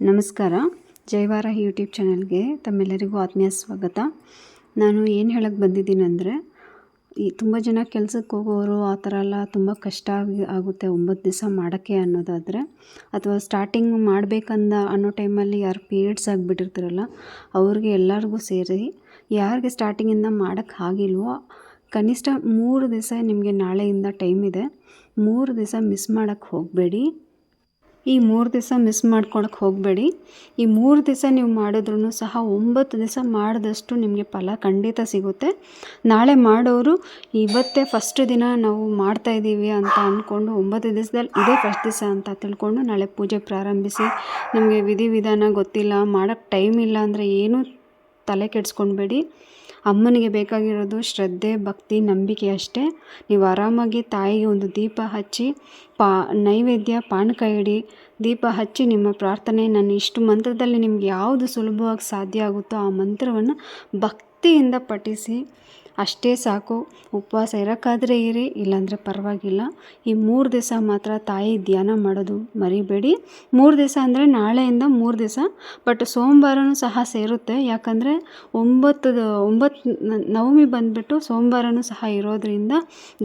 ನಮಸ್ಕಾರ. ಜೈವಾರ ಯೂಟ್ಯೂಬ್ ಚಾನಲ್ಗೆ ತಮ್ಮೆಲ್ಲರಿಗೂ ಆತ್ಮೀಯ ಸ್ವಾಗತ. ನಾನು ಏನು ಹೇಳಕ್ಕೆ ಬಂದಿದ್ದೀನಿ ಅಂದರೆ ಈ ತುಂಬ ಜನ ಕೆಲಸಕ್ಕೆ ಹೋಗೋರು ಆ ಥರ ಎಲ್ಲ ತುಂಬ ಕಷ್ಟ ಆಗಿ ಆಗುತ್ತೆ ಒಂಬತ್ತು ದಿವಸ ಮಾಡೋಕ್ಕೆ ಅನ್ನೋದಾದರೆ. ಅಥವಾ ಸ್ಟಾರ್ಟಿಂಗ್ ಮಾಡಬೇಕಂದ ಅನ್ನೋ ಟೈಮಲ್ಲಿ ಯಾರು ಪೀರಿಯಡ್ಸ್ ಆಗಿಬಿಟ್ಟಿರ್ತಾರಲ್ಲ, ಅವ್ರಿಗೆ ಎಲ್ಲರಿಗೂ ಸೇರಿ ಯಾರಿಗೆ ಸ್ಟಾರ್ಟಿಂಗಿಂದ ಮಾಡೋಕ್ಕೆ ಆಗಿಲ್ವೋ, ಕನಿಷ್ಠ ಮೂರು ದಿವಸ ನಿಮಗೆ ನಾಳೆಯಿಂದ ಟೈಮ್ ಇದೆ. ಮೂರು ದಿವಸ ಮಿಸ್ ಮಾಡೋಕ್ಕೆ ಹೋಗಬೇಡಿ. ಈ ಮೂರು ದಿವಸ ಮಿಸ್ ಮಾಡ್ಕೊಳಕ್ಕೆ ಹೋಗಬೇಡಿ. ಈ ಮೂರು ದಿವಸ ನೀವು ಮಾಡಿದ್ರೂ ಸಹ ಒಂಬತ್ತು ದಿವಸ ಮಾಡಿದಷ್ಟು ನಿಮಗೆ ಫಲ ಖಂಡಿತ ಸಿಗುತ್ತೆ. ನಾಳೆ ಮಾಡೋರು ಇವತ್ತೇ ಫಸ್ಟ್ ದಿನ ನಾವು ಮಾಡ್ತಾ ಇದ್ದೀವಿ ಅಂತ ಅಂದ್ಕೊಂಡು ಒಂಬತ್ತು ದಿವಸದಲ್ಲಿ ಇದೇ ಫಸ್ಟ್ ದಿವಸ ಅಂತ ತಿಳ್ಕೊಂಡು ನಾಳೆ ಪೂಜೆ ಪ್ರಾರಂಭಿಸಿ. ನಿಮಗೆ ವಿಧಿವಿಧಾನ ಗೊತ್ತಿಲ್ಲ ಮಾಡೋಕ್ಕೆ ಟೈಮ್ ಇಲ್ಲ ಅಂದರೆ ಏನೂ ತಲೆ ಕೆಡಿಸ್ಕೊಳ್ಬೇಡಿ. ಅಮ್ಮನಿಗೆ ಬೇಕಾಗಿರೋದು ಶ್ರದ್ಧೆ, ಭಕ್ತಿ, ನಂಬಿಕೆ ಅಷ್ಟೇ. ನೀವು ಆರಾಮಾಗಿ ತಾಯಿಗೆ ಒಂದು ದೀಪ ಹಚ್ಚಿ, ಪಾ, ನೈವೇದ್ಯ, ಪಾನಕ ಇಡಿ, ದೀಪ ಹಚ್ಚಿ ನಿಮ್ಮ ಪ್ರಾರ್ಥನೆ ನಾನು ಇಷ್ಟು ಮಂತ್ರದಲ್ಲಿ ನಿಮ್ಗೆ ಯಾವುದು ಸುಲಭವಾಗಿ ಸಾಧ್ಯ ಆಗುತ್ತೋ ಆ ಮಂತ್ರವನ್ನು ಭಕ್ತಿಯಿಂದ ಪಠಿಸಿ, ಅಷ್ಟೇ ಸಾಕು. ಉಪವಾಸ ಇರೋಕ್ಕಾದರೆ ಇರಿ, ಇಲ್ಲಾಂದರೆ ಪರವಾಗಿಲ್ಲ. ಈ ಮೂರು ದಿವಸ ಮಾತ್ರ ತಾಯಿ ಧ್ಯಾನ ಮಾಡೋದು ಮರಿಬೇಡಿ. ಮೂರು ದಿವಸ ಅಂದರೆ ನಾಳೆಯಿಂದ ಮೂರು ದಿವಸ, ಬಟ್ ಸೋಮವಾರನೂ ಸಹ ಸೇರುತ್ತೆ. ಯಾಕಂದರೆ ಒಂಬತ್ತು ಒಂಬತ್ತು ನವಮಿ ಬಂದುಬಿಟ್ಟು ಸೋಮವಾರನೂ ಸಹ ಇರೋದರಿಂದ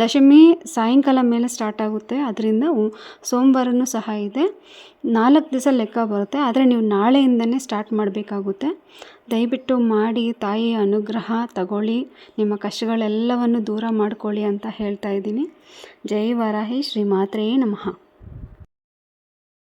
ದಶಮಿ ಸಾಯಂಕಾಲ ಮೇಲೆ ಸ್ಟಾರ್ಟ್ ಆಗುತ್ತೆ. ಅದರಿಂದ ಸೋಮವಾರನೂ ಸಹ ಇದೆ. ನಾಲ್ಕು ದಿವಸ ಲೆಕ್ಕ ಬರುತ್ತೆ. ಆದರೆ ನೀವು ನಾಳೆಯಿಂದನೇ ಸ್ಟಾರ್ಟ್ ಮಾಡಬೇಕಾಗುತ್ತೆ. ದಯವಿಟ್ಟು ಮಾಡಿ ತಾಯಿಯ ಅನುಗ್ರಹ ತಗೊಳ್ಳಿ. ನಿಮ್ಮ ಕಷ್ಟಗಳೆಲ್ಲವನ್ನು ದೂರ ಮಾಡ್ಕೊಳ್ಳಿ ಅಂತ ಹೇಳ್ತಾ ಇದ್ದೀನಿ. ಜೈ ವಾರಾಹಿ. ಶ್ರೀ ಮಾತ್ರೇ ನಮಃ.